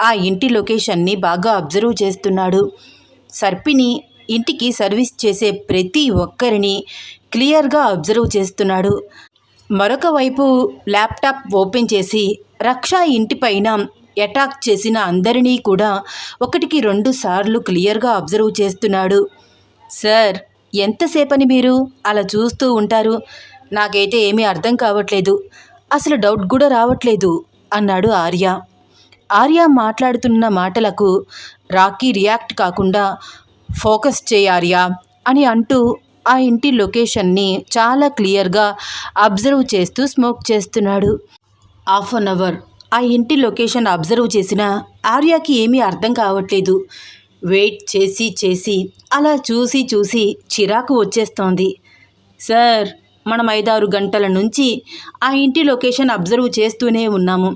ఆ ఇంటి లొకేషన్ని బాగా అబ్జర్వ్ చేస్తున్నాడు. సర్పిని ఇంటికి సర్వీస్ చేసే ప్రతి ఒక్కరిని క్లియర్గా అబ్జర్వ్ చేస్తున్నాడు. మరొక వైపు ల్యాప్టాప్ ఓపెన్ చేసి రక్ష ఇంటిపైన అటాక్ చేసిన అందరినీ కూడా ఒకటికి రెండు సార్లు క్లియర్గా అబ్జర్వ్ చేస్తున్నాడు. సార్ ఎంతసేపని మీరు అలా చూస్తూ ఉంటారు? నాకైతే ఏమీ అర్థం కావట్లేదు. అసలు డౌట్ కూడా రావట్లేదు అన్నాడు ఆర్య. ఆర్య మాట్లాడుతున్న మాటలకు రాకీ రియాక్ట్ కాకుండా ఫోకస్ చేయి ఆర్య అని అంటూ ఆ ఇంటి లొకేషన్ని చాలా క్లియర్గా అబ్జర్వ్ చేస్తూ స్మోక్ చేస్తున్నాడు. హాఫ్ అన్ అవర్ ఆ ఇంటి లొకేషన్ అబ్జర్వ్ చేసిన ఆర్యాకి ఏమీ అర్థం కావట్లేదు. వెయిట్ చేసి చేసి అలా చూసి చూసి చిరాకు వచ్చేస్తోంది. సార్ మనం ఐదారు గంటల నుంచి ఆ ఇంటి లొకేషన్ అబ్జర్వ్ చేస్తూనే ఉన్నాము.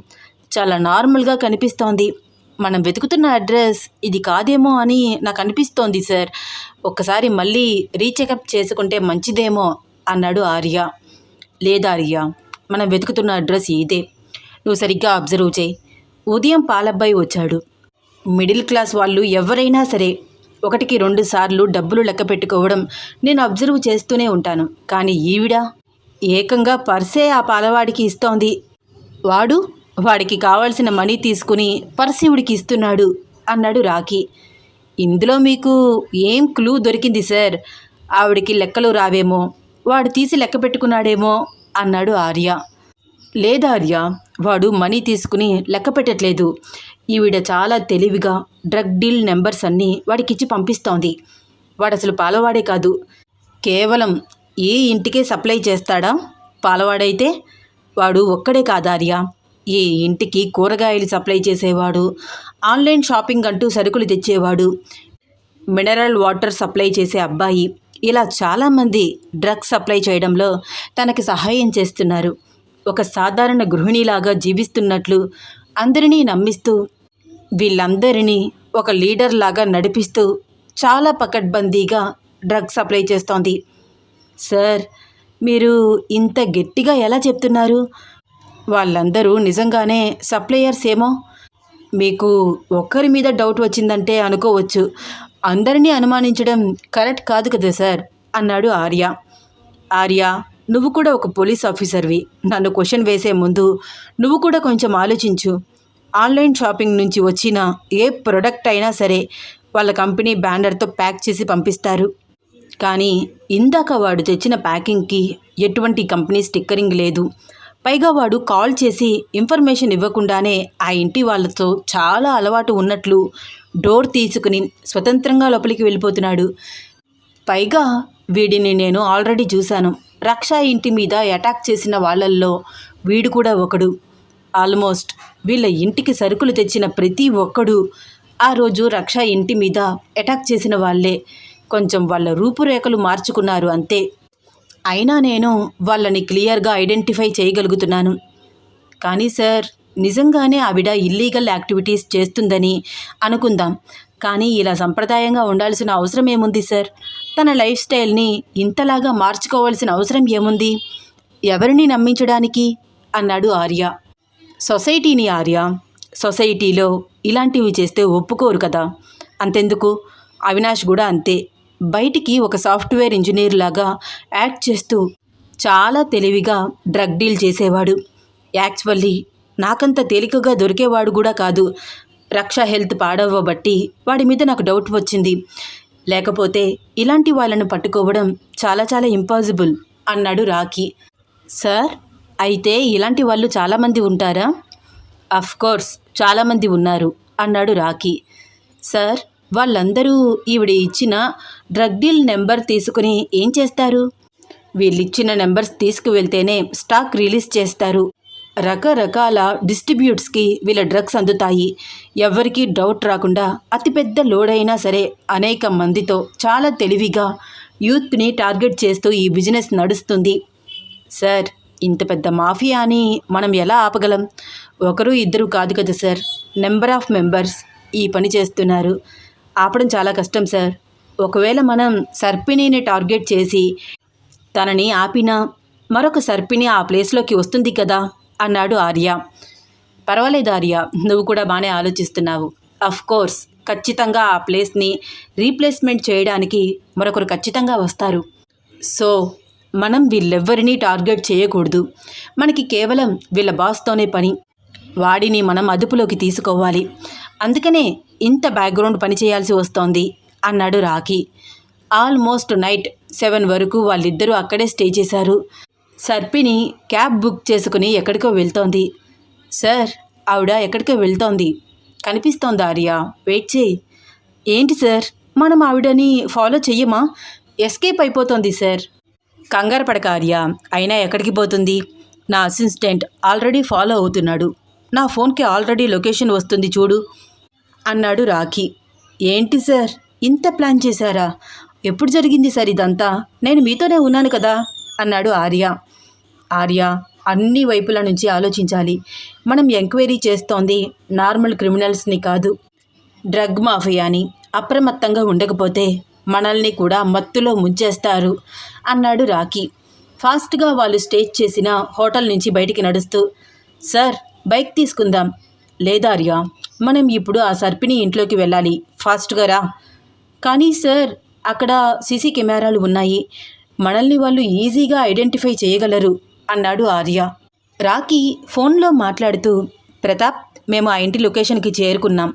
చాలా నార్మల్గా కనిపిస్తోంది. మనం వెతుకుతున్న అడ్రస్ ఇది కాదేమో అని నాకు అనిపిస్తోంది సార్. ఒక్కసారి మళ్ళీ రీచెకప్ చేసుకుంటే మంచిదేమో అన్నాడు ఆర్య. లేదా ఆర్య మనం వెతుకుతున్న అడ్రస్ ఇదే. నువ్వు సరిగ్గా అబ్జర్వ్ చేయి. ఉదయం పాలబ్బాయి వచ్చాడు. మిడిల్ క్లాస్ వాళ్ళు ఎవరైనా సరే ఒకటికి రెండు సార్లు డబ్బులు లెక్క పెట్టుకోవడం నేను అబ్జర్వ్ చేస్తూనే ఉంటాను. కానీ ఈవిడ ఏకంగా పర్సే ఆ పాలవాడికి ఇస్తోంది. వాడు వాడికి కావాల్సిన మనీ తీసుకుని పరశివుడికి ఇస్తున్నాడు అన్నాడు రాఖీ. ఇందులో మీకు ఏం క్లూ దొరికింది సార్? ఆవిడికి లెక్కలు రావేమో వాడు తీసి లెక్క పెట్టుకున్నాడేమో అన్నాడు ఆర్య. లేదా ఆర్య వాడు మనీ తీసుకుని లెక్క పెట్టట్లేదు. ఈవిడ చాలా తెలివిగా డ్రగ్ డీల్ నెంబర్స్ అన్నీ వాడికిచ్చి పంపిస్తోంది. వాడు అసలు పాలవాడే కాదు. కేవలం ఏ ఇంటికే సప్లై చేస్తాడా? పాలవాడైతే వాడు ఒక్కడే కాదార్య ఈ ఇంటికి కూరగాయలు సప్లై చేసేవాడు ఆన్లైన్ షాపింగ్ అంటూ సరుకులు తెచ్చేవాడు మినరల్ వాటర్ సప్లై చేసే అబ్బాయి. ఇలా చాలామంది డ్రగ్స్ సప్లై చేయడంలో తనకి సహాయం చేస్తున్నారు. ఒక సాధారణ గృహిణిలాగా జీవిస్తున్నట్లు అందరినీ నమ్మిస్తూ వీళ్ళందరినీ ఒక లీడర్ లాగా నడిపిస్తూ చాలా పకడ్బందీగా డ్రగ్స్ సప్లై చేస్తోంది. సార్ మీరు ఇంత గట్టిగా ఎలా చెప్తున్నారు? వాళ్ళందరూ నిజంగానే సప్లయర్స్ ఏమో? మీకు ఒక్కరి మీద డౌట్ వచ్చిందంటే అనుకోవచ్చు. అందరినీ అనుమానించడం కరెక్ట్ కాదు కదా సార్? అన్నాడు ఆర్య. ఆర్య నువ్వు కూడా ఒక పోలీస్ ఆఫీసర్వి. నన్ను క్వశ్చన్ వేసే ముందు నువ్వు కూడా కొంచెం ఆలోచించు. ఆన్లైన్ షాపింగ్ నుంచి వచ్చిన ఏ ప్రొడక్ట్ అయినా సరే వాళ్ళ కంపెనీ బ్యానర్తో ప్యాక్ చేసి పంపిస్తారు. కానీ ఇందాక వాడు తెచ్చిన ప్యాకింగ్కి ఎటువంటి కంపెనీ స్టిక్కరింగ్ లేదు. పైగా వాడు కాల్ చేసి ఇన్ఫర్మేషన్ ఇవ్వకుండానే ఆ ఇంటి వాళ్ళతో చాలా అలవాటు ఉన్నట్లు డోర్ తీసుకుని స్వతంత్రంగా లోపలికి వెళ్ళిపోతున్నాడు. పైగా వీడిని నేను ఆల్రెడీ చూశాను. రక్ష ఇంటి మీద అటాక్ చేసిన వాళ్ళల్లో వీడు కూడా ఒకడు. ఆల్మోస్ట్ వీళ్ళ ఇంటికి సరుకులు తెచ్చిన ప్రతి ఒక్కడు ఆ రోజు రక్ష ఇంటి మీద అటాక్ చేసిన వాళ్ళే. కొంచెం వాళ్ళ రూపురేఖలు మార్చుకున్నారు అంతే. అయినా నేను వాళ్ళని క్లియర్గా ఐడెంటిఫై చేయగలుగుతున్నాను. కానీ సార్ నిజంగానే ఆవిడ ఇల్లీగల్ యాక్టివిటీస్ చేస్తుందని అనుకుందాం. కానీ ఇలా సంప్రదాయంగా ఉండాల్సిన అవసరం ఏముంది సార్? తన లైఫ్ స్టైల్ని ఇంతలాగా మార్చుకోవాల్సిన అవసరం ఏముంది? ఎవరిని నమ్మించడానికి? అన్నాడు ఆర్య. సొసైటీని ఆర్య సొసైటీలో ఇలాంటివి చేస్తే ఒప్పుకోరు కదా. అంతెందుకు? అవినాష్ కూడా అంతే. బయటికి ఒక సాఫ్ట్వేర్ ఇంజనీర్ లాగా యాక్ట్ చేస్తూ చాలా తెలివిగా డ్రగ్ డీల్ చేసేవాడు. యాక్చువల్లీ నాకంత తేలికగా దొరికేవాడు కూడా కాదు. రక్ష హెల్త్ పాడవ్వబట్టి వాడి మీద నాకు డౌట్ వచ్చింది. లేకపోతే ఇలాంటి వాళ్ళను పట్టుకోవడం చాలా చాలా ఇంపాసిబుల్ అన్నాడు రాకీ సార్ అయితే ఇలాంటి వాళ్ళు చాలామంది ఉంటారా? అఫ్కోర్స్ చాలామంది ఉన్నారు అన్నాడు రాకీ సార్ వాళ్ళందరూ ఈవిడ ఇచ్చిన డ్రగ్ డీల్ నెంబర్ తీసుకుని ఏం చేస్తారు? వీళ్ళిచ్చిన నెంబర్స్ తీసుకువెళ్తేనే స్టాక్ రిలీజ్ చేస్తారు. రకరకాల డిస్ట్రిబ్యూట్స్కి వీళ్ళ డ్రగ్స్ అందుతాయి. ఎవరికీ డౌట్ రాకుండా అతిపెద్ద లోడైనా సరే అనేక మందితో చాలా తెలివిగా యూత్ని టార్గెట్ చేస్తూ ఈ బిజినెస్ నడుస్తుంది. సార్ ఇంత పెద్ద మాఫియాని మనం ఎలా ఆపగలం? ఒకరు ఇద్దరు కాదు కదా సార్. నెంబర్ ఆఫ్ మెంబర్స్ ఈ పని చేస్తున్నారు. ఆపడం చాలా కష్టం సార్. ఒకవేళ మనం సర్పిణిని టార్గెట్ చేసి తనని ఆపినా మరొక సర్పిణి ఆ ప్లేస్లోకి వస్తుంది కదా అన్నాడు ఆర్య. పర్వాలేదు ఆర్య నువ్వు కూడా బాగానే ఆలోచిస్తున్నావు. అఫ్ కోర్స్ ఖచ్చితంగా ఆ ప్లేస్ని రీప్లేస్మెంట్ చేయడానికి మరొకరు ఖచ్చితంగా వస్తారు. సో మనం వీళ్ళెవ్వరినీ టార్గెట్ చేయకూడదు. మనకి కేవలం వీళ్ళ బాస్తోనే పని. వాడిని మనం అదుపులోకి తీసుకోవాలి. అందుకనే ఇంత బ్యాక్గ్రౌండ్ పని చేయాల్సి వస్తోంది అన్నాడు రాఖీ. ఆల్మోస్ట్ నైట్ సెవెన్ వరకు వాళ్ళిద్దరూ అక్కడే స్టే చేశారు. సర్పిని క్యాబ్ బుక్ చేసుకుని ఎక్కడికో వెళ్తోంది. సార్ ఆవిడ ఎక్కడికో వెళ్తోంది. కనిపిస్తోంది ఆర్యా. వెయిట్ చేయి. ఏంటి సార్? మనం ఆవిడని ఫాలో చెయ్యమా? ఎస్కేప్ అయిపోతోంది సార్. కంగారు పడక ఆర్యా. అయినా ఎక్కడికి పోతుంది? నా అసిస్టెంట్ ఆల్రెడీ ఫాలో అవుతున్నాడు. నా ఫోన్కి ఆల్రెడీ లొకేషన్ వస్తుంది చూడు అన్నాడు రాఖీ. ఏంటి సార్? ఇంత ప్లాన్ చేశారా? ఎప్పుడు జరిగింది సార్ ఇదంతా? నేను మీతోనే ఉన్నాను కదా? అన్నాడు ఆర్య. ఆర్య అన్ని వైపుల నుంచి ఆలోచించాలి. మనం ఎంక్వైరీ చేస్తోంది నార్మల్ క్రిమినల్స్ని కాదు. డ్రగ్ మాఫియాని అప్రమత్తంగా ఉండకపోతే మనల్ని కూడా మత్తులో ముంచేస్తారు అన్నాడు రాకీ ఫాస్ట్గా వాళ్ళు స్టేజ్ చేసిన హోటల్ నుంచి బయటికి నడుస్తూ సార్ బైక్ తీసుకుందాం. లేదార్య మనం ఇప్పుడు ఆ సర్పిని ఇంట్లోకి వెళ్ళాలి. ఫాస్ట్గా రా. కానీ సార్ అక్కడ సీసీ కెమెరాలు ఉన్నాయి. మనల్ని వాళ్ళు ఈజీగా ఐడెంటిఫై చేయగలరు అన్నాడు ఆర్య. రాకీ ఫోన్లో మాట్లాడుతూ ప్రతాప్ మేము ఆ ఇంటి లొకేషన్కి చేరుకున్నాం.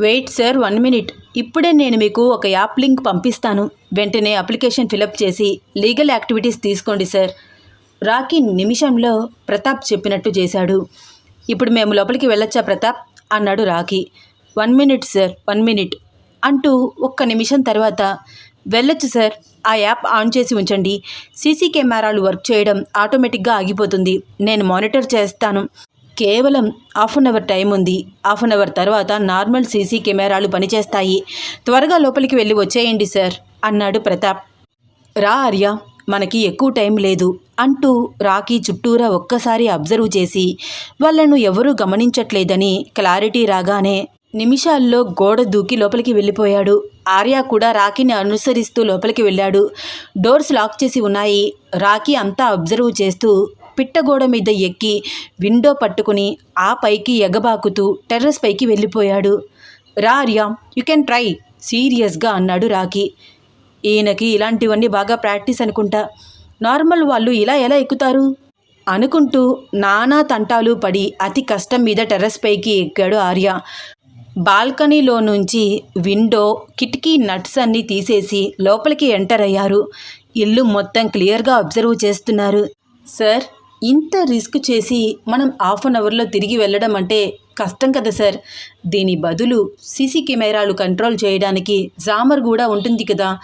Wait sir one minute. ఇప్పుడే నేను మీకు ఒక యాప్ లింక్ పంపిస్తాను. వెంటనే అప్లికేషన్ ఫిలప్ చేసి లీగల్ యాక్టివిటీస్ తీసుకోండి సార్. రాకీ నిమిషంలో ప్రతాప్ చెప్పినట్టు చేశాడు. ఇప్పుడు మేము లోపలికి వెళ్ళొచ్చా ప్రతాప్? అన్నాడు Rocky. One minute sir one minute అంటూ ఒక్క నిమిషం తర్వాత వెళ్ళొచ్చు సార్ ఆ యాప్ ఆన్ చేసి ఉంచండి. సీసీ కెమెరాలు వర్క్ చేయడం ఆటోమేటిక్గా ఆగిపోతుంది. నేను మానిటర్ చేస్తాను. కేవలం హాఫ్ అన్ అవర్ టైం ఉంది. హాఫ్ అన్ అవర్ తర్వాత నార్మల్ సీసీ కెమెరాలు పనిచేస్తాయి. త్వరగా లోపలికి వెళ్ళి వచ్చేయండి సార్ అన్నాడు ప్రతాప్. రా ఆర్య మనకి ఎక్కువ టైం లేదు. అంటూ రాకీ చుట్టూరా ఒక్కసారి అబ్జర్వ్ చేసి వాళ్ళను ఎవరూ గమనించట్లేదని క్లారిటీ రాగానే నిమిషాల్లో గోడ దూకి లోపలికి వెళ్ళిపోయాడు. ఆర్య కూడా రాకీని అనుసరిస్తూ లోపలికి వెళ్ళాడు. డోర్స్ లాక్ చేసి ఉన్నాయి. రాకీ అంతా అబ్జర్వ్ చేస్తూ పిట్టగోడ మీద ఎక్కి విండో పట్టుకుని ఆ పైకి ఎగబాకుతూ టెర్రస్ పైకి వెళ్ళిపోయాడు. రా ఆర్య యు కెన్ ట్రై సీరియస్గా అన్నాడు రాకీ. ఈయనకి ఇలాంటివన్నీ బాగా ప్రాక్టీస్ అనుకుంటా. నార్మల్ వాళ్ళు ఇలా ఎలా ఎక్కుతారు? అనుకుంటూ నానా తంటాలు పడి అతి కష్టం మీద టెర్రస్ పైకి ఎక్కాడు ఆర్య. బాల్కనీలో నుంచి విండో కిటికీ నట్స్ అన్నీ తీసేసి లోపలికి ఎంటర్ అయ్యారు. ఇల్లు మొత్తం క్లియర్గా అబ్జర్వ్ చేస్తున్నారు. సార్ ఇంత రిస్క్ చేసి మనం హాఫ్ అన్ అవర్లో తిరిగి వెళ్ళడం అంటే కష్టం కదా సార్. దీని బదులు సీసీ కెమెరాలు కంట్రోల్ చేయడానికి జామర్ కూడా ఉంటుంది కదా.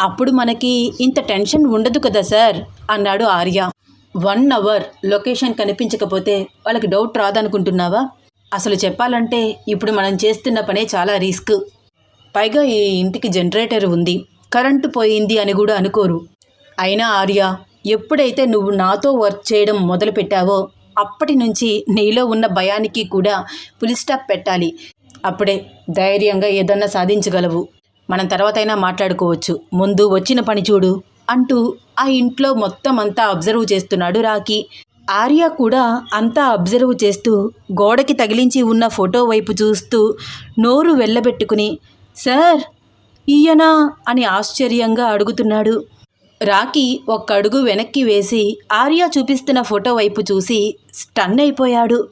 అప్పుడు మనకి ఇంత టెన్షన్ ఉండదు కదా సార్? అన్నాడు ఆర్య. వన్ అవర్ లొకేషన్ కనిపించకపోతే వాళ్ళకి డౌట్ రాదనుకుంటున్నావా? అసలు చెప్పాలంటే ఇప్పుడు మనం చేస్తున్న పనే చాలా రిస్క్. పైగా ఈ ఇంటికి జనరేటర్ ఉంది. కరెంటు పోయింది అని కూడా అనుకోరు. అయినా ఆర్య ఎప్పుడైతే నువ్వు నాతో వర్క్ చేయడం మొదలుపెట్టావో అప్పటి నుంచి నీలో ఉన్న భయానికి కూడా పులి స్టాప్ పెట్టాలి. అప్పుడే ధైర్యంగా ఏదన్నా సాధించగలవు. మనం తర్వాతైనా మాట్లాడుకోవచ్చు. ముందు వచ్చిన పని చూడు అంటూ ఆ ఇంట్లో మొత్తం అంతా అబ్జర్వ్ చేస్తున్నాడు రాకీ ఆర్య కూడా అంతా అబ్జర్వ్ చేస్తూ గోడకి తగిలించి ఉన్న ఫోటో వైపు చూస్తూ నోరు వెళ్ళబెట్టుకుని సార్ ఈయనా? అని ఆశ్చర్యంగా అడుగుతున్నాడు. రాకీ ఒక్క అడుగు వెనక్కి వేసి ఆర్య చూపిస్తున్న ఫోటో వైపు చూసి స్టన్ అయిపోయాడు.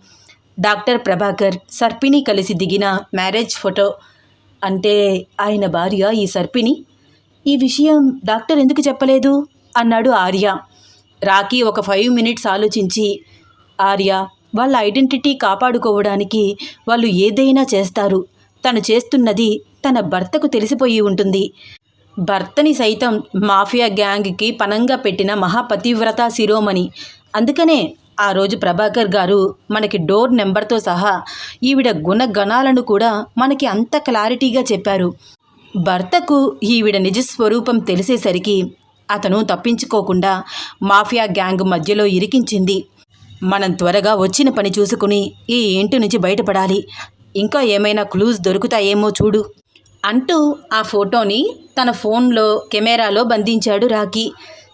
డాక్టర్ ప్రభాకర్ సర్పిని కలిసి దిగిన మ్యారేజ్ ఫోటో. అంటే ఆయన భార్య ఈ సర్పిని ఈ విషయం డాక్టర్ ఎందుకు చెప్పలేదు? అన్నాడు ఆర్య. రాకీ ఒక ఫైవ్ మినిట్స్ ఆలోచించి ఆర్య వాళ్ళ ఐడెంటిటీ కాపాడుకోవడానికి వాళ్ళు ఏదైనా చేస్తారు. తను చేస్తున్నది తన భర్తకు తెలిసిపోయి ఉంటుంది. భర్తని సైతం మాఫియా గ్యాంగ్కి పనంగా పెట్టిన మహాపతివ్రత శిరోమణి. అందుకనే ఆ రోజు ప్రభాకర్ గారు మనకి డోర్ నెంబర్తో సహా ఈవిడ గుణగణాలను కూడా మనకి అంత క్లారిటీగా చెప్పారు. భర్తకు ఈవిడ నిజ స్వరూపం తెలిసేసరికి అతను తప్పించుకోకుండా మాఫియా గ్యాంగ్ మధ్యలో ఇరికించింది. మనం త్వరగా వచ్చిన పని చూసుకుని ఈ ఇంటి నుంచి బయటపడాలి. ఇంకా ఏమైనా క్లూస్ దొరుకుతాయేమో చూడు. అంటూ ఆ ఫోటోని తన ఫోన్లో కెమెరాలో బంధించాడు రాకీ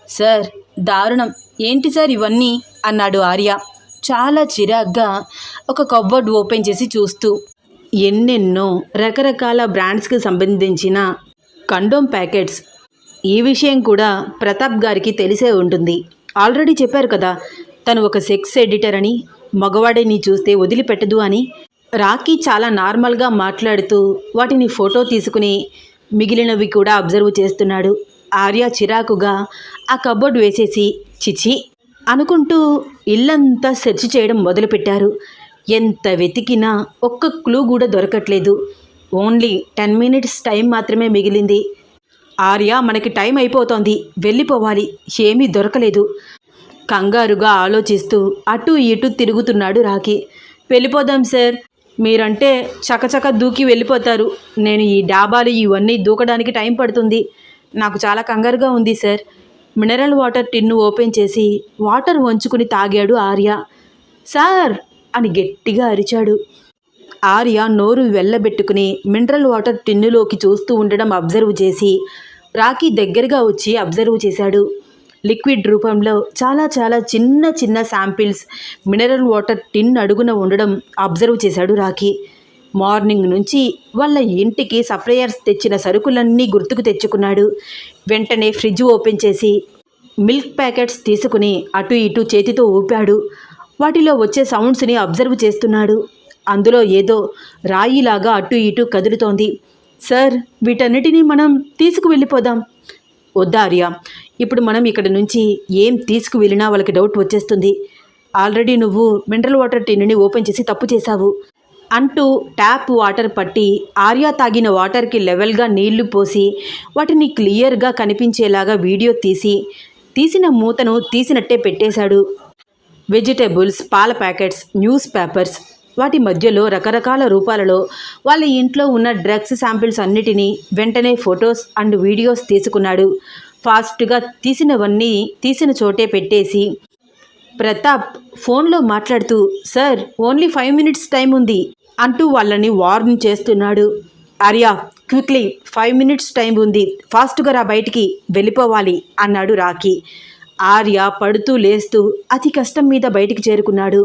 సార్ దారుణం. ఏంటి సార్ ఇవన్నీ? అన్నాడు ఆర్య. చాలా చిరాగ్గా ఒక కబోర్డ్ ఓపెన్ చేసి చూస్తూ. ఎన్నెన్నో రకరకాల బ్రాండ్స్కి సంబంధించిన కండోమ్ ప్యాకెట్స్. ఈ విషయం కూడా ప్రతాప్ గారికి తెలిసే ఉంటుంది. ఆల్రెడీ చెప్పారు కదా తను ఒక సెక్స్ ఎడిటర్ అని మగవాడిని చూస్తే వదిలిపెట్టదు అని. రాఖీ చాలా నార్మల్గా మాట్లాడుతూ వాటిని ఫోటో తీసుకుని మిగిలినవి కూడా అబ్జర్వ్ చేస్తున్నాడు. ఆర్య చిరాకుగా ఆ కబోర్డ్ వేసేసి చిచి అనుకుంటూ ఇల్లంతా సెర్చ్ చేయడం మొదలుపెట్టారు. ఎంత వెతికినా ఒక్క క్లూ కూడా దొరకట్లేదు. ఓన్లీ టెన్ మినిట్స్ టైం మాత్రమే మిగిలింది. ఆర్య మనకి టైం అయిపోతోంది. వెళ్ళిపోవాలి. ఏమీ దొరకలేదు. కంగారుగా ఆలోచిస్తూ అటు ఇటు తిరుగుతున్నాడు రాకి వెళ్ళిపోదాం సార్. మీరంటే చకచక దూకి వెళ్ళిపోతారు. నేను ఈ డాబాలు ఇవన్నీ దూకడానికి టైం పడుతుంది. నాకు చాలా కంగారుగా ఉంది sir. Mineral water tin open చేసి వాటర్ వంచుకుని తాగాడు ఆర్య. సార్! అని గట్టిగా అరిచాడు. ఆర్య నోరు వెళ్ళబెట్టుకుని మినరల్ వాటర్ టిన్నులోకి చూస్తూ ఉండడం అబ్జర్వ్ చేసి రాకీ దగ్గరగా వచ్చి అబ్జర్వ్ చేశాడు. లిక్విడ్ రూపంలో చాలా చాలా చిన్న చిన్న శాంపిల్స్ మినరల్ వాటర్ టిన్ అడుగున ఉండడం అబ్జర్వ్ చేశాడు రాకీ మార్నింగ్ నుంచి వాళ్ళ ఇంటికి సప్లయర్స్ తెచ్చిన సరుకులన్నీ గుర్తుకు తెచ్చుకున్నాడు. వెంటనే ఫ్రిడ్జ్ ఓపెన్ చేసి మిల్క్ ప్యాకెట్స్ తీసుకుని అటు ఇటు చేతితో ఊపాడు. వాటిలో వచ్చే సౌండ్స్ని అబ్జర్వ్ చేస్తున్నాడు. అందులో ఏదో రాయిలాగా అటు ఇటు కదులుతోంది. సార్ వీటన్నిటినీ మనం తీసుకువెళ్ళిపోదాం. వద్దా ఆర్య ఇప్పుడు మనం ఇక్కడ నుంచి ఏం తీసుకువెళ్ళినా వాళ్ళకి డౌట్ వచ్చేస్తుంది. ఆల్రెడీ నువ్వు మినరల్ వాటర్ టిన్నుని ఓపెన్ చేసి తప్పు చేశావు. అంటూ ట్యాప్ వాటర్ పట్టి ఆర్యా తాగిన వాటర్కి లెవెల్గా నీళ్ళు పోసి వాటిని క్లియర్గా కనిపించేలాగా వీడియో తీసి తీసిన మూతను తీసినట్టే పెట్టేశాడు. వెజిటేబుల్స్ పాల ప్యాకెట్స్ న్యూస్ పేపర్స్ వాటి మధ్యలో రకరకాల రూపాలలో వాళ్ళ ఇంట్లో ఉన్న డ్రగ్స్ శాంపిల్స్ అన్నిటినీ వెంటనే ఫొటోస్ అండ్ వీడియోస్ తీసుకున్నాడు. ఫాస్ట్గా తీసినవన్నీ తీసిన చోటే పెట్టేసి ప్రతాప్ ఫోన్లో మాట్లాడుతూ sir only five minutes time ఉంది. అంటూ వాళ్ళని వార్న్ చేస్తున్నాడు. Arya quickly five minutes time ఉంది. ఫాస్ట్గా రా బయటికి వెళ్ళిపోవాలి అన్నాడు రాకీ ఆర్య పడుతూ లేస్తూ అతి కష్టం మీద బయటికి చేరుకున్నాడు.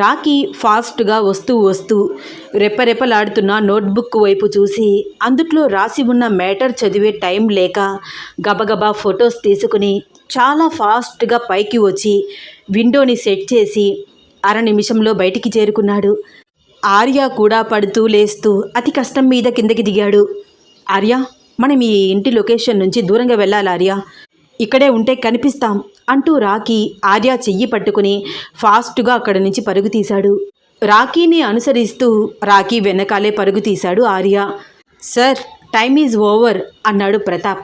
రాకీ ఫాస్ట్గా వస్తూ వస్తూ రెప్పరెప్పలాడుతున్న నోట్బుక్ వైపు చూసి అందుట్లో రాసి ఉన్న మ్యాటర్ చదివే టైం లేక గబగబా ఫొటోస్ తీసుకుని చాలా ఫాస్ట్గా పైకి వచ్చి విండోని సెట్ చేసి అర నిమిషంలో బయటికి చేరుకున్నాడు. ఆర్య కూడా పడుతూ లేస్తూ అతి కష్టం మీద కిందకి దిగాడు. ఆర్య మనం ఈ ఇంటి లొకేషన్ నుంచి దూరంగా వెళ్ళాలి ఆర్య. ఇక్కడే ఉంటే కనిపిస్తాం అంటూ రాకీ ఆర్య చెయ్యి పట్టుకుని ఫాస్ట్గా అక్కడి నుంచి పరుగు తీశాడు. రాకీని అనుసరిస్తూ రాకీ వెనకాలే పరుగు తీశాడు Arya. Sir time is over అన్నాడు ప్రతాప్.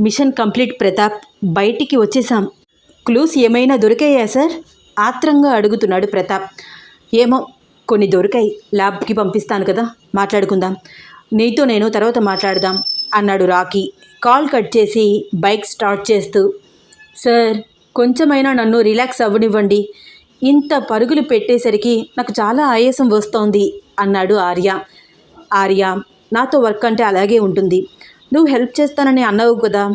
మిషన్ కంప్లీట్ ప్రతాప్ బయటికి వచ్చేసాం క్లూస్ ఏమైనా దొరికాయా సార్? ఆత్రంగా అడుగుతున్నాడు ప్రతాప్. ఏమో కొన్ని దొరికాయి. ల్యాబ్కి పంపిస్తాను కదా మాట్లాడుకుందాం. నీతో నేను తర్వాత మాట్లాడదాం అన్నాడు రాకీ కాల్ కట్ చేసి బైక్ స్టార్ట్ చేస్తూ సార్ కొంచెమైనా నన్ను రిలాక్స్ అవ్వనివ్వండి. ఇంత పరుగులు పెట్టేసరికి నాకు చాలా ఆయాసం వస్తోంది అన్నాడు ఆర్య. ఆర్య నాతో వర్క్ అంటే అలాగే ఉంటుంది. నువ్వు హెల్ప్ చేస్తానని అన్నావు కదా.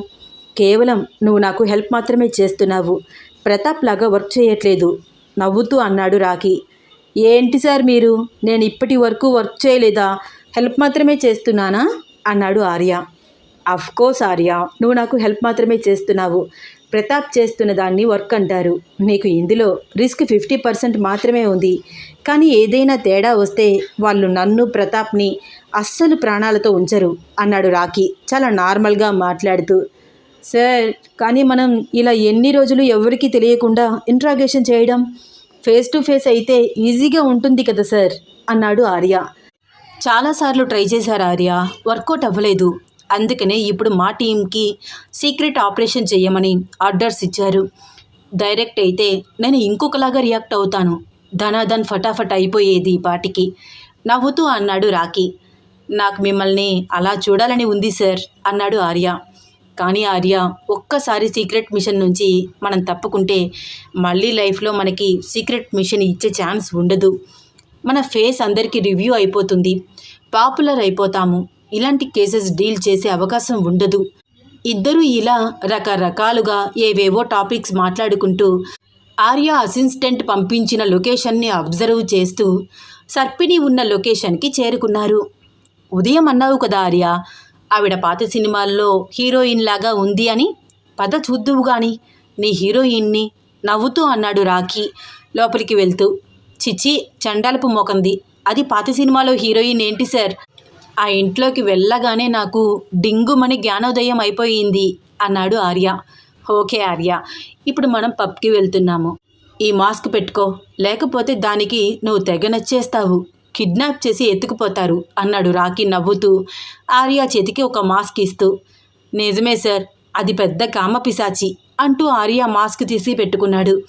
కేవలం నువ్వు నాకు హెల్ప్ మాత్రమే చేస్తున్నావు. ప్రతాప్ లాగా వర్క్ చేయట్లేదు నవ్వుతూ అన్నాడు రాకీ ఏంటి సార్ మీరు? నేను ఇప్పటి వరకు వర్క్ చేయలేదా? హెల్ప్ మాత్రమే చేస్తున్నానా? అన్నాడు ఆర్య. Of course Arya. నువ్వు నాకు హెల్ప్ మాత్రమే చేస్తున్నావు. ప్రతాప్ చేస్తున్న దాన్ని వర్క్ అంటారు. నీకు ఇందులో రిస్క్ ఫిఫ్టీ పర్సెంట్ మాత్రమే ఉంది. కానీ ఏదైనా తేడా వస్తే వాళ్ళు నన్ను ప్రతాప్ని అస్సలు ప్రాణాలతో ఉంచరు అన్నాడు రాకీ చాలా నార్మల్గా మాట్లాడుతూ. సార్ కానీ మనం ఇలా ఎన్ని రోజులు ఎవరికీ తెలియకుండా ఇంట్రాగేషన్ చేయడం? ఫేస్ టు ఫేస్ అయితే ఈజీగా ఉంటుంది కదా సార్ అన్నాడు ఆర్య. చాలాసార్లు ట్రై చేశారు ఆర్య. వర్కౌట్ అవ్వలేదు. అందుకనే ఇప్పుడు మా టీంకి సీక్రెట్ ఆపరేషన్ చేయమని ఆర్డర్స్ ఇచ్చారు. డైరెక్ట్ అయితే నేను ఇంకొకలాగా రియాక్ట్ అవుతాను. ధనాధన్ ఫటాఫట్ అయిపోయేది ఈ పాటికి. నవ్వుతూ అన్నాడు రాకీ నాకు మిమ్మల్ని అలా చూడాలని ఉంది సార్ అన్నాడు ఆర్య. కానీ ఆర్య ఒక్కసారి సీక్రెట్ మిషన్ నుంచి మనం తప్పుకుంటే మళ్ళీ లైఫ్లో మనకి సీక్రెట్ మిషన్ ఇచ్చే ఛాన్స్ ఉండదు. మన ఫేస్ అందరికీ రివ్యూ అయిపోతుంది. పాపులర్ అయిపోతాము. ఇలాంటి కేసెస్ డీల్ చేసే అవకాశం ఉండదు. ఇద్దరూ ఇలా రకరకాలుగా ఏవేవో టాపిక్స్ మాట్లాడుకుంటూ ఆర్య అసిస్టెంట్ పంపించిన లొకేషన్ని అబ్జర్వ్ చేస్తూ సర్పిణి ఉన్న లొకేషన్కి చేరుకున్నారు. ఉదయం అన్నావు కదా ఆర్య ఆవిడ పాత సినిమాల్లో హీరోయిన్ లాగా ఉంది అని? పద చూద్దువు గాని. నీ హీరోయిన్ని నవ్వుతూ అన్నాడు రాఖీ లోపలికి వెళ్తూ. చిచి చండాలపు మోకంది. అది పాత సినిమాలో హీరోయిన్ ఏంటి సార్? ఆ ఇంట్లోకి వెళ్ళగానే నాకు డింగుమని జ్ఞానోదయం అయిపోయింది అన్నాడు ఆర్య. ఓకే ఆర్య ఇప్పుడు మనం పబ్కి వెళ్తున్నాము. ఈ మాస్క్ పెట్టుకో. లేకపోతే దానికి నువ్వు తెగ నచ్చేస్తావు. కిడ్నాప్ చేసి ఎత్తుకుపోతారు అన్నాడు రాకీ నవ్వుతూ. ఆర్యా చేతికి ఒక మాస్క్ ఇస్తూ నిజమే సార్ అది పెద్ద కామ పిశాచి అంటూ ఆర్యా మాస్క్ తీసి పెట్టుకున్నాడు.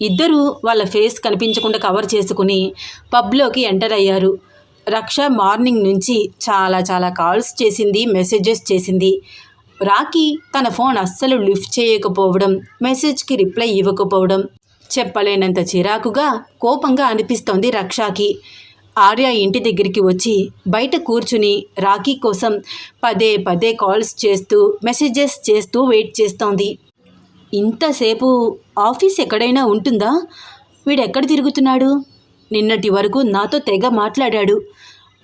ఇద్దరూ వాళ్ళ ఫేస్ కనిపించకుండా కవర్ చేసుకుని పబ్లోకి ఎంటర్ అయ్యారు. రక్ష మార్నింగ్ నుంచి చాలా చాలా కాల్స్ చేసింది మెసేజెస్ చేసింది. రాకీ తన ఫోన్ అస్సలు లిఫ్ట్ చేయకపోవడం మెసేజ్కి రిప్లై ఇవ్వకపోవడం చెప్పలేనంత చిరాకుగా కోపంగా అనిపిస్తోంది రక్షాకి. ఆర్య ఇంటి దగ్గరికి వచ్చి బయట కూర్చుని రాఖీ కోసం పదే పదే కాల్స్ చేస్తూ మెసేజెస్ చేస్తూ వెయిట్ చేస్తోంది. ఇంతసేపు ఆఫీస్ ఎక్కడైనా ఉంటుందా? వీడెక్కడ తిరుగుతున్నాడు? నిన్నటి వరకు నాతో తెగ మాట్లాడాడు.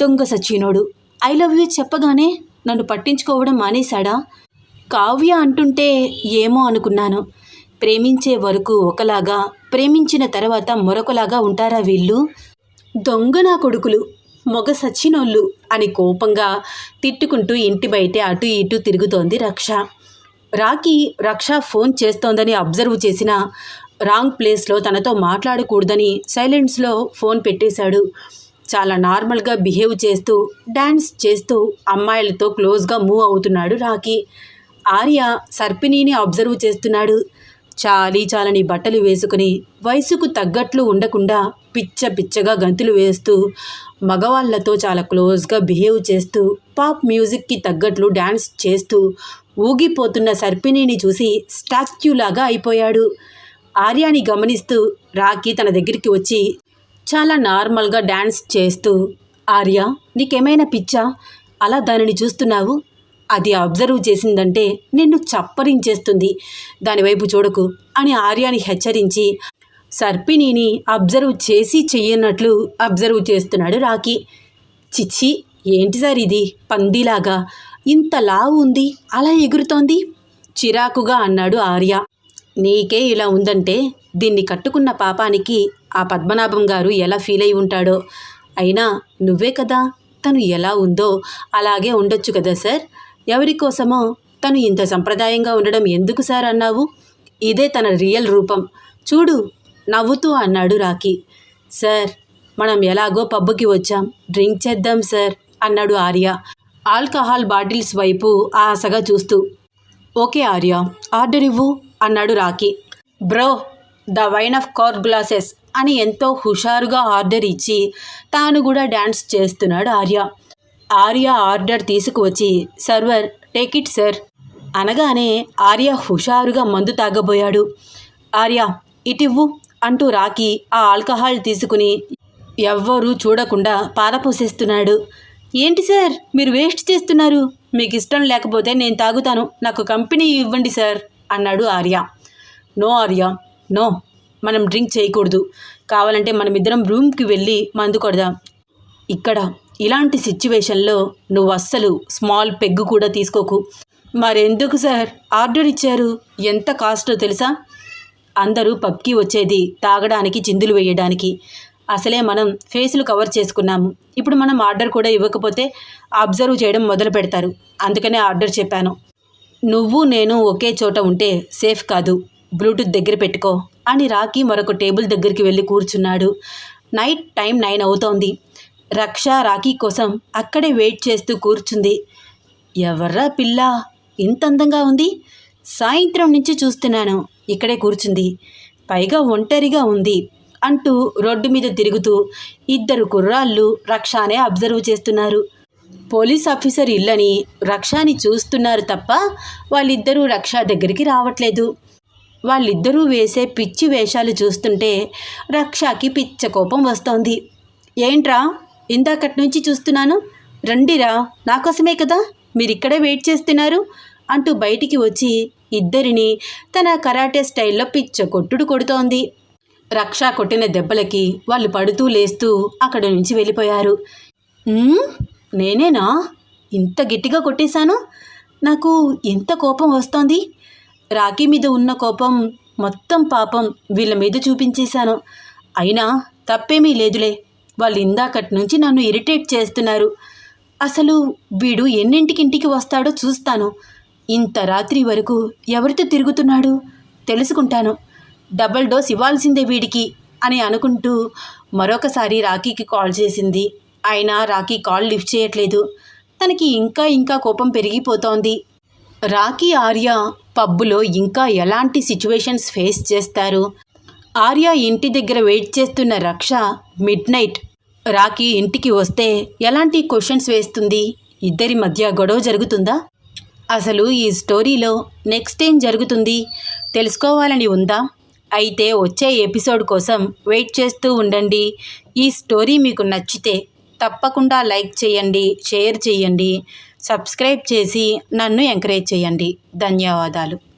దొంగ సచ్చినోడు. ఐ లవ్ యూ చెప్పగానే నన్ను పట్టించుకోవడం మానేశాడా? కావ్య అంటుంటే ఏమో అనుకున్నాను. ప్రేమించే వరకు ఒకలాగా ప్రేమించిన తర్వాత మరొకలాగా ఉంటారా వీళ్ళు? దొంగ నా కొడుకులు మొగ సచ్చినోళ్ళు అని కోపంగా తిట్టుకుంటూ ఇంటి బయటే అటు ఇటు తిరుగుతోంది రక్ష. రాకీ రక్ష ఫోన్ చేస్తోందని అబ్జర్వ్ చేసిన రాంగ్ ప్లేస్లో తనతో మాట్లాడకూడదని సైలెన్స్లో ఫోన్ పెట్టేశాడు. చాలా నార్మల్గా బిహేవ్ చేస్తూ డ్యాన్స్ చేస్తూ అమ్మాయిలతో క్లోజ్గా మూవ్ అవుతున్నాడు రాకీ ఆర్య సర్పిణిని అబ్జర్వ్ చేస్తున్నాడు. చాలీ చాలని బట్టలు వేసుకుని వయసుకు తగ్గట్లు ఉండకుండా పిచ్చ పిచ్చగా గంతులు వేస్తూ మగవాళ్ళతో చాలా క్లోజ్గా బిహేవ్ చేస్తూ పాప్ మ్యూజిక్కి తగ్గట్లు డ్యాన్స్ చేస్తూ ఊగిపోతున్న సర్పిణిని చూసి స్టాచ్యూలాగా అయిపోయాడు. ఆర్యాని గమనిస్తూ రాఖీ తన దగ్గరికి వచ్చి చాలా నార్మల్గా డ్యాన్స్ చేస్తూ ఆర్య నీకేమైనా పిచ్చా? అలా దానిని చూస్తున్నావు? అది అబ్జర్వ్ చేసిందంటే నిన్ను చప్పరించేస్తుంది. దానివైపు చూడకు అని ఆర్యాని హెచ్చరించి సర్పిణిని అబ్జర్వ్ చేసి చెయ్యనట్లు అబ్జర్వ్ చేస్తున్నాడు రాకీ చిచ్చి ఏంటి సార్ ఇది? పందిలాగా. ఇంత లావు ఉంది అలా ఎగురుతోంది? చిరాకుగా అన్నాడు ఆర్య. నీకే ఇలా ఉందంటే దీన్ని కట్టుకున్న పాపానికి ఆ పద్మనాభం గారు ఎలా ఫీల్ అయి ఉంటాడో? అయినా నువ్వే కదా తను ఎలా ఉందో అలాగే ఉండొచ్చు కదా సార్? ఎవరి కోసమో తను ఇంత సంప్రదాయంగా ఉండడం ఎందుకు సార్ అన్నావు? ఇదే తన రియల్ రూపం. చూడు నవ్వుతూ అన్నాడు రాకీ సార్ మనం ఎలాగో పబ్బుకి వచ్చాం. డ్రింక్ చేద్దాం సార్ అన్నాడు ఆర్య. ఆల్కహాల్ బాటిల్స్ వైపు ఆశగా చూస్తూ. ఓకే ఆర్య ఆర్డర్ ఇవ్వు అన్నాడు Rocky bro the wine of car glasses అని ఎంతో హుషారుగా ఆర్డర్ ఇచ్చి తాను కూడా డ్యాన్స్ చేస్తున్నాడు ఆర్య. ఆర్య ఆర్డర్ తీసుకువచ్చి సర్వర్ టేక్ ఇట్ సార్. అనగానే ఆర్య హుషారుగా మందు తాగబోయాడు. ఆర్య ఇటివ్వు అంటూ రాకి ఆ ఆల్కహాల్ తీసుకుని ఎవ్వరూ చూడకుండా పారపోసేస్తున్నాడు ఏంటి సార్ మీరు వేస్ట్ చేస్తున్నారు? మీకు ఇష్టం లేకపోతే నేను తాగుతాను. నాకు కంపెనీ ఇవ్వండి సార్ అన్నాడు ఆర్య. No Arya no. మనం డ్రింక్ చేయకూడదు. కావాలంటే మనమిద్దరం రూమ్కి వెళ్ళి మందు కొడదాం. ఇక్కడ ఇలాంటి సిచ్యువేషన్లో నువ్వు అస్సలు స్మాల్ పెగ్గు కూడా తీసుకోకు. మరెందుకు సార్? ఆర్డర్ ఇచ్చారు. ఎంత కాస్టో తెలుసా? అందరూ పబ్కి వచ్చేది తాగడానికి చిందులు వేయడానికి. అసలే మనం ఫేసులు కవర్ చేసుకున్నాము. ఇప్పుడు మనం ఆర్డర్ కూడా ఇవ్వకపోతే అబ్జర్వ్ చేయడం మొదలు పెడతారు. అందుకనే ఆర్డర్ చెప్పాను. నువ్వు నేను ఒకే చోట ఉంటే సేఫ్ కాదు. బ్లూటూత్ దగ్గర పెట్టుకో. అని రాకీ మరొక టేబుల్ దగ్గరికి వెళ్ళి కూర్చున్నాడు. నైట్ టైం నైన్ అవుతోంది. రక్ష రాఖీ కోసం అక్కడే వెయిట్ చేస్తూ కూర్చుంది. ఎవర్రా పిల్ల? ఇంత అందంగా ఉంది. సాయంత్రం నుంచి చూస్తున్నాను. ఇక్కడే కూర్చుంది. పైగా ఒంటరిగా ఉంది అంటూ రోడ్డు మీద తిరుగుతూ ఇద్దరు కుర్రాళ్ళు రక్షానే అబ్జర్వ్ చేస్తున్నారు. పోలీస్ ఆఫీసర్ ఇల్లని రక్షాని చూస్తున్నారు తప్ప వాళ్ళిద్దరూ రక్ష దగ్గరికి రావట్లేదు. వాళ్ళిద్దరూ వేసే పిచ్చి వేషాలు చూస్తుంటే రక్షకి పిచ్చ కోపం వస్తోంది. ఏంట్రా? ఇందాకటి నుంచి చూస్తున్నాను. రండిరా నాకోసమే కదా మీరు ఇక్కడే వెయిట్ చేస్తున్నారు అంటూ బయటికి వచ్చి ఇద్దరిని తన కరాటే స్టైల్లో పిచ్చ కొట్టుడు కొడుతోంది. రక్ష కొట్టిన దెబ్బలకి వాళ్ళు పడుతూ లేస్తూ అక్కడి నుంచి వెళ్ళిపోయారు. నేనేనా? ఇంత గట్టిగా కొట్టేశాను? నాకు ఎంత కోపం వస్తోంది? రాఖీ మీద ఉన్న కోపం మొత్తం పాపం వీళ్ళ మీద చూపించేశాను. అయినా తప్పేమీ లేదులే. వాళ్ళు ఇందాకటి నుంచి నన్ను ఇరిటేట్ చేస్తున్నారు. అసలు వీడు ఎన్నింటికి ఇంటికి వస్తాడో చూస్తాను. ఇంత రాత్రి వరకు ఎవరితో తిరుగుతున్నాడు? తెలుసుకుంటాను. డబల్ డోస్ ఇవ్వాల్సిందే వీడికి అని అనుకుంటూ మరొకసారి రాఖీకి కాల్ చేసింది. అయినా రాఖీ కాల్ లిఫ్ట్ చేయట్లేదు. తనకి ఇంకా ఇంకా కోపం పెరిగిపోతోంది. రాఖీ ఆర్య పబ్బులో ఇంకా ఎలాంటి సిచ్యువేషన్స్ ఫేస్ చేస్తారు? ఆర్య ఇంటి దగ్గర వెయిట్ చేస్తున్న రక్ష మిడ్ నైట్. రాఖీ ఇంటికి వస్తే ఎలాంటి క్వశ్చన్స్ వేస్తుంది? ఇద్దరి మధ్య గొడవ జరుగుతుందా? అసలు ఈ స్టోరీలో నెక్స్ట్ ఏం జరుగుతుంది? తెలుసుకోవాలని ఉందా? అయితే వచ్చే ఎపిసోడ్ కోసం వెయిట్ చేస్తూ ఉండండి. ఈ స్టోరీ మీకు నచ్చితే తప్పకుండా లైక్ చేయండి షేర్ చేయండి సబ్స్క్రైబ్ చేసి నన్ను ఎంకరేజ్ చేయండి. ధన్యవాదాలు.